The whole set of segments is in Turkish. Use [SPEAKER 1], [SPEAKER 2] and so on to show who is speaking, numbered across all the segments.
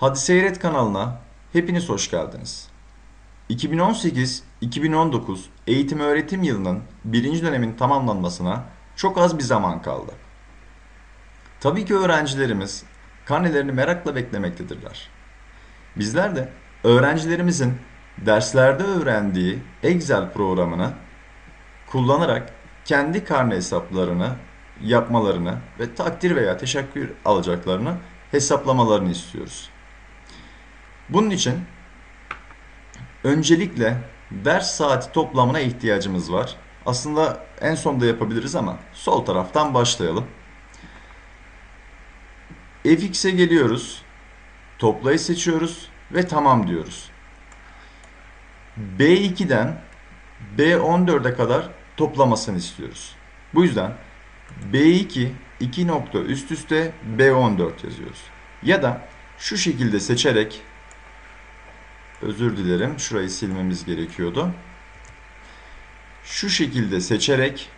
[SPEAKER 1] Hadi Seyret kanalına hepiniz hoş geldiniz. 2018-2019 eğitim öğretim yılının birinci dönemin tamamlanmasına çok az bir zaman kaldı. Tabii ki öğrencilerimiz karnelerini merakla beklemektedirler. Bizler de öğrencilerimizin derslerde öğrendiği Excel programını kullanarak kendi karne hesaplarını yapmalarını ve takdir veya teşekkür alacaklarını hesaplamalarını istiyoruz. Bunun için öncelikle ders saati toplamına ihtiyacımız var. Aslında en sonda yapabiliriz ama sol taraftan başlayalım. fx'e geliyoruz. Toplayı seçiyoruz ve tamam diyoruz. B2'den B14'e kadar toplamasını istiyoruz. Bu yüzden B2 2 nokta üst üste B14 yazıyoruz. Ya da şu şekilde seçerek özür dilerim şurayı silmemiz gerekiyordu. Şu şekilde seçerek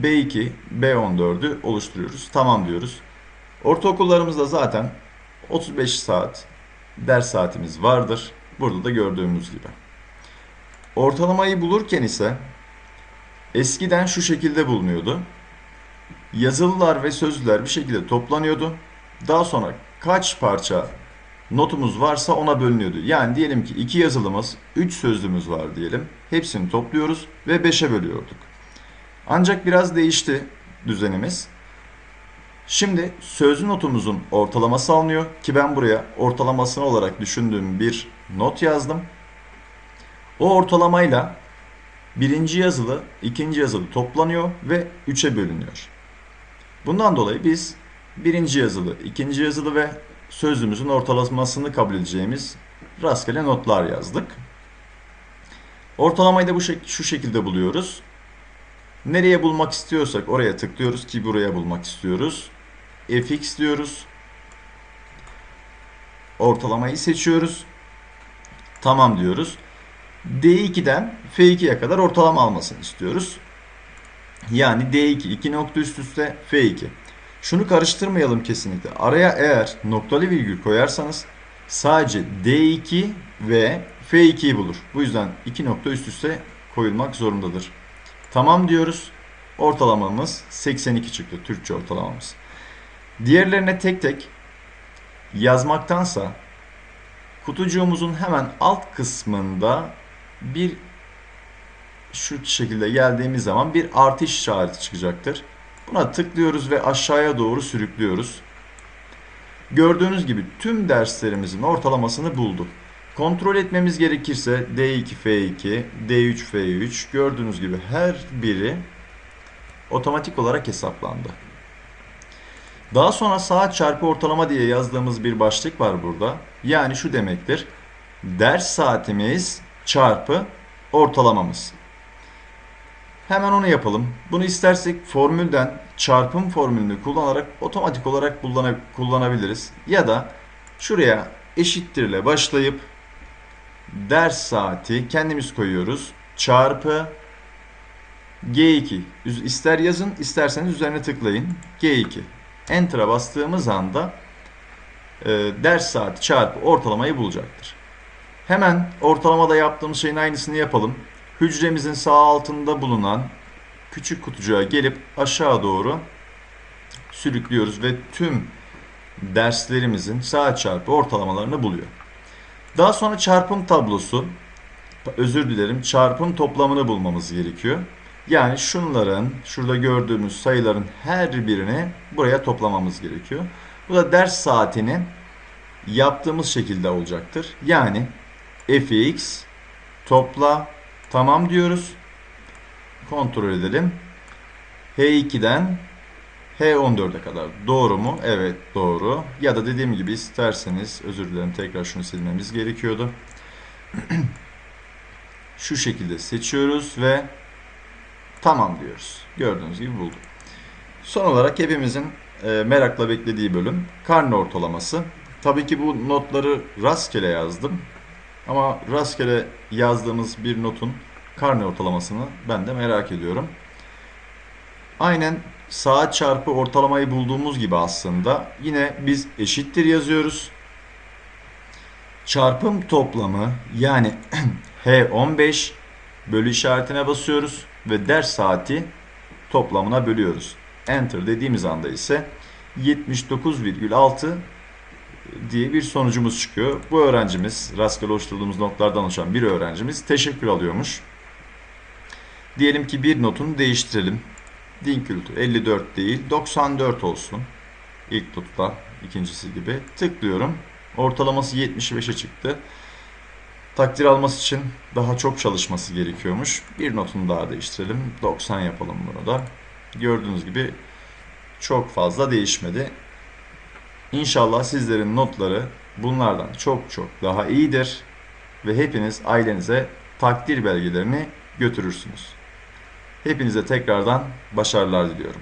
[SPEAKER 1] B2 B14'ü oluşturuyoruz. Tamam diyoruz. Ortaokullarımızda zaten 35 saat ders saatimiz vardır. Burada da gördüğümüz gibi. Ortalamayı bulurken ise eskiden şu şekilde bulunuyordu. Yazılılar ve sözlüler bir şekilde toplanıyordu. Daha sonra kaç parça notumuz varsa ona bölünüyordu. Yani diyelim ki iki yazılımız, üç sözlümüz var diyelim. Hepsini topluyoruz ve 5'e bölüyorduk. Ancak biraz değişti düzenimiz. Şimdi sözlü notumuzun ortalaması alınıyor ki ben buraya ortalamasını olarak düşündüğüm bir not yazdım. O ortalamayla birinci yazılı, ikinci yazılı toplanıyor ve 3'e bölünüyor. Bundan dolayı biz birinci yazılı, ikinci yazılı ve sözlüğümüzün ortalamasını kabul edeceğimiz rastgele notlar yazdık. Ortalamayı da bu şek şu şekilde buluyoruz. Nereye bulmak istiyorsak oraya tıklıyoruz ki buraya bulmak istiyoruz. fx diyoruz. Ortalamayı seçiyoruz. Tamam diyoruz. D2'den F2'ye kadar ortalama almasını istiyoruz. Yani D2 2 nokta üst üste F2. Şunu karıştırmayalım kesinlikle. Araya eğer noktalı virgül koyarsanız sadece D2 ve F2'yi bulur. Bu yüzden 2 nokta üst üste koyulmak zorundadır. Tamam diyoruz. Ortalamamız 82 çıktı. Türkçe ortalamamız. Diğerlerine tek tek yazmaktansa kutucuğumuzun hemen alt kısmında bir şu şekilde geldiğimiz zaman bir artış işareti çıkacaktır. Buna tıklıyoruz ve aşağıya doğru sürüklüyoruz. Gördüğünüz gibi tüm derslerimizin ortalamasını bulduk. Kontrol etmemiz gerekirse D2 F2, D3 F3 gördüğünüz gibi her biri otomatik olarak hesaplandı. Daha sonra saat çarpı ortalama diye yazdığımız bir başlık var burada. Yani şu demektir. Ders saatimiz çarpı ortalamamız. Hemen onu yapalım. Bunu istersek formülden çarpım formülünü kullanarak otomatik olarak kullanabiliriz. Ya da şuraya eşittirle başlayıp ders saati kendimiz koyuyoruz. Çarpı G2. İster yazın isterseniz üzerine tıklayın. G2. Enter'a bastığımız anda e, ders saati çarpı ortalamayı bulacaktır. Hemen ortalamada yaptığımız şeyin aynısını yapalım. Hücremizin sağ altında bulunan küçük kutucuğa gelip aşağı doğru sürüklüyoruz ve tüm derslerimizin saat çarpı ortalamalarını buluyor. Daha sonra çarpım tablosu, özür dilerim, çarpım toplamını bulmamız gerekiyor. Yani şunların, şurada gördüğümüz sayıların her birini buraya toplamamız gerekiyor. Bu da ders saatini yaptığımız şekilde olacaktır. Yani fx topla tamam diyoruz. Kontrol edelim. H2'den H14'e kadar. Doğru mu? Evet doğru. Ya da dediğim gibi isterseniz özür dilerim tekrar şunu silmemiz gerekiyordu. Şu şekilde seçiyoruz ve tamam diyoruz. Gördüğünüz gibi bulduk. Son olarak hepimizin e, merakla beklediği bölüm karne ortalaması. Tabii ki bu notları rastgele yazdım. Ama rastgele yazdığımız bir notun karne ortalamasını ben de merak ediyorum. Aynen saat çarpı ortalamayı bulduğumuz gibi aslında yine biz eşittir yazıyoruz. Çarpım toplamı yani H15 bölü işaretine basıyoruz ve ders saati toplamına bölüyoruz. Enter dediğimiz anda ise 79,6 diye bir sonucumuz çıkıyor. Bu öğrencimiz, rastgele oluşturduğumuz notlardan oluşan bir öğrencimiz teşekkür alıyormuş. Diyelim ki bir notunu değiştirelim. Din kültürü 54 değil 94 olsun. İlk notta ikincisi gibi. Tıklıyorum. Ortalaması 75'e çıktı. Takdir alması için daha çok çalışması gerekiyormuş. Bir notunu daha değiştirelim. 90 yapalım bunu da. Gördüğünüz gibi çok fazla değişmedi. İnşallah sizlerin notları bunlardan çok çok daha iyidir ve hepiniz ailenize takdir belgelerini götürürsünüz. Hepinize tekrardan başarılar diliyorum.